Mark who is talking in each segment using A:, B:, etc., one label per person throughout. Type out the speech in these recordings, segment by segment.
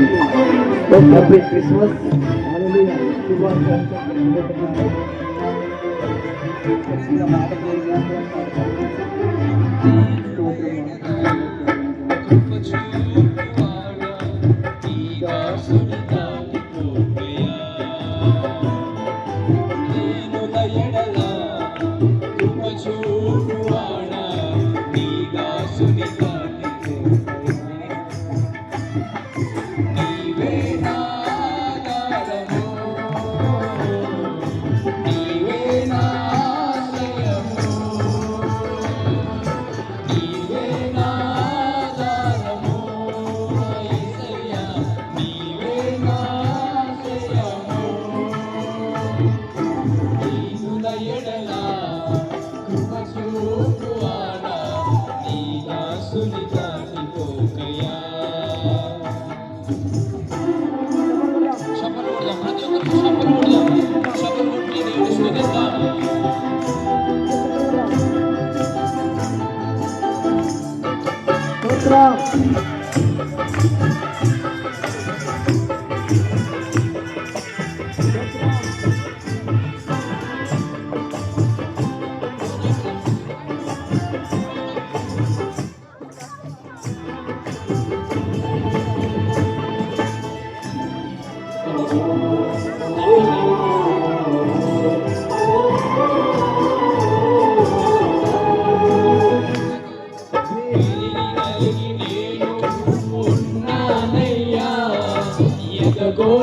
A: Happy Christmas. Hallelujah.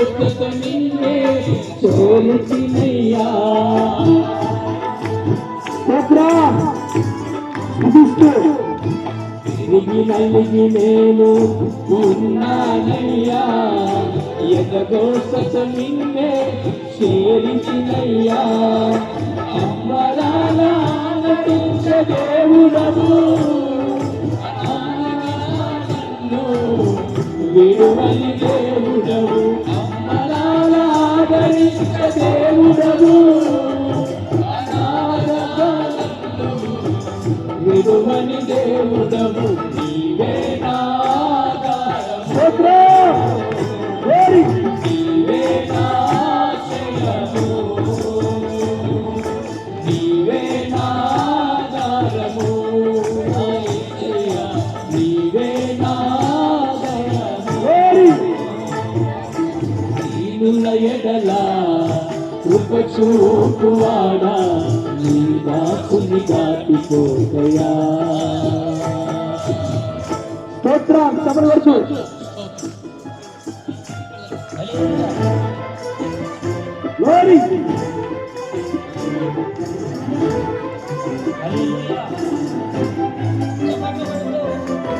B: ఎదగోస్తత నిన్నే సోలిచినయ్యా తిరిగి నలిగి నేను ఉన్నానయ్యా. ఎదగోస్తత నిన్నే చేరించినయ్యా దేవుడము నన్ను దేవుడము కృప చూపువాడా నీ దాసుని దాటిపోతయా? స్తోత్రం వరకు. Glory!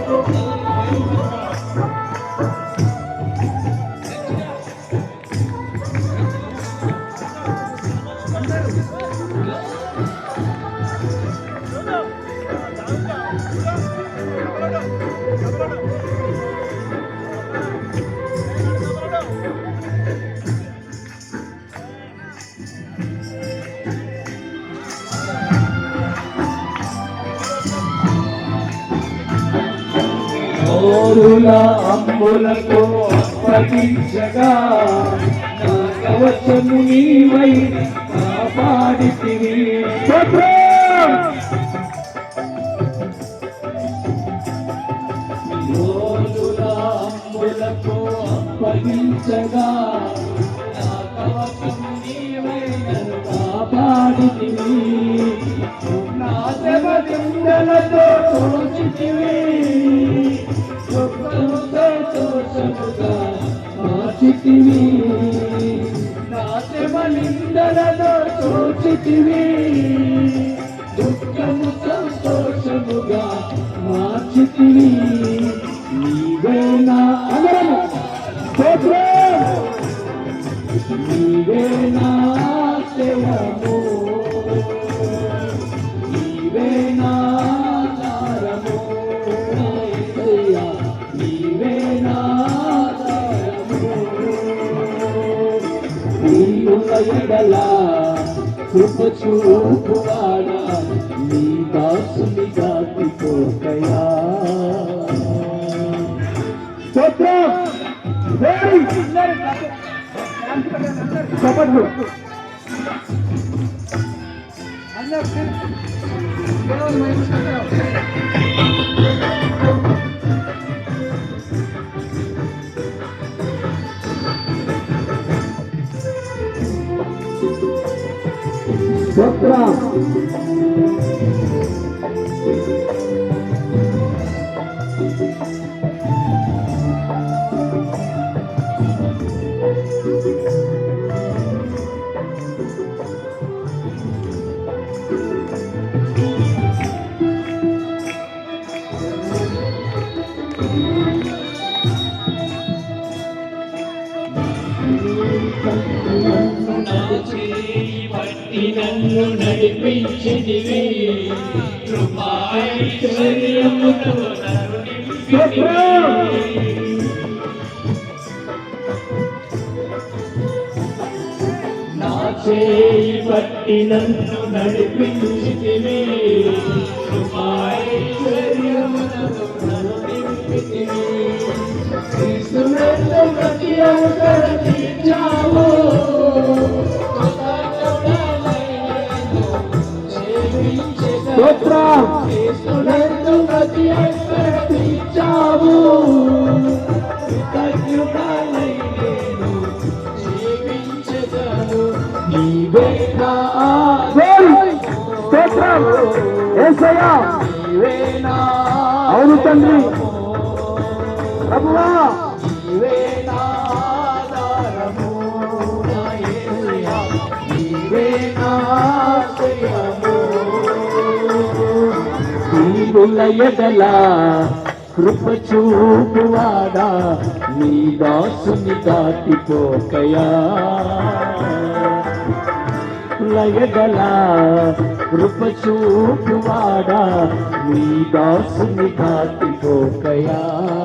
B: ఓరుల అంబులతో అప్పగించగా నా కవచము నీవై కాపాడితివి. ఓరుల అప్పగించగా కవచము నీవై కాపాడితివి. నా తోచితివి దుఃఖముతో తోచముగా మార్చితివి. నా శవనిందలతో తోచితివి దుఃఖముతో మార్చితివి. నీవే నా అందరము నీవే నా నీవున్న ఎడల కృప చూపువాడా నీ దాసుని దాటిపోతయా స్తోత్రం
A: Very. చప్పట్లు స్తోత్రం
B: నా చేయి పట్టి నన్ను నడిపించిదివి కృపాైశ్వర్యముతో నా చేయి పట్టి నన్ను నడిపించితివి. కృపాైశ్వర్యముతో నన్ను నింపితివి.
A: అవును తండ్రి ప్రభువా
B: నీవే
A: కృప చూపువాడా నీ దాసుని దాటిపోకయా. లయగల కృప చూపువాడా నీ దాసుని దాటిపోకయా.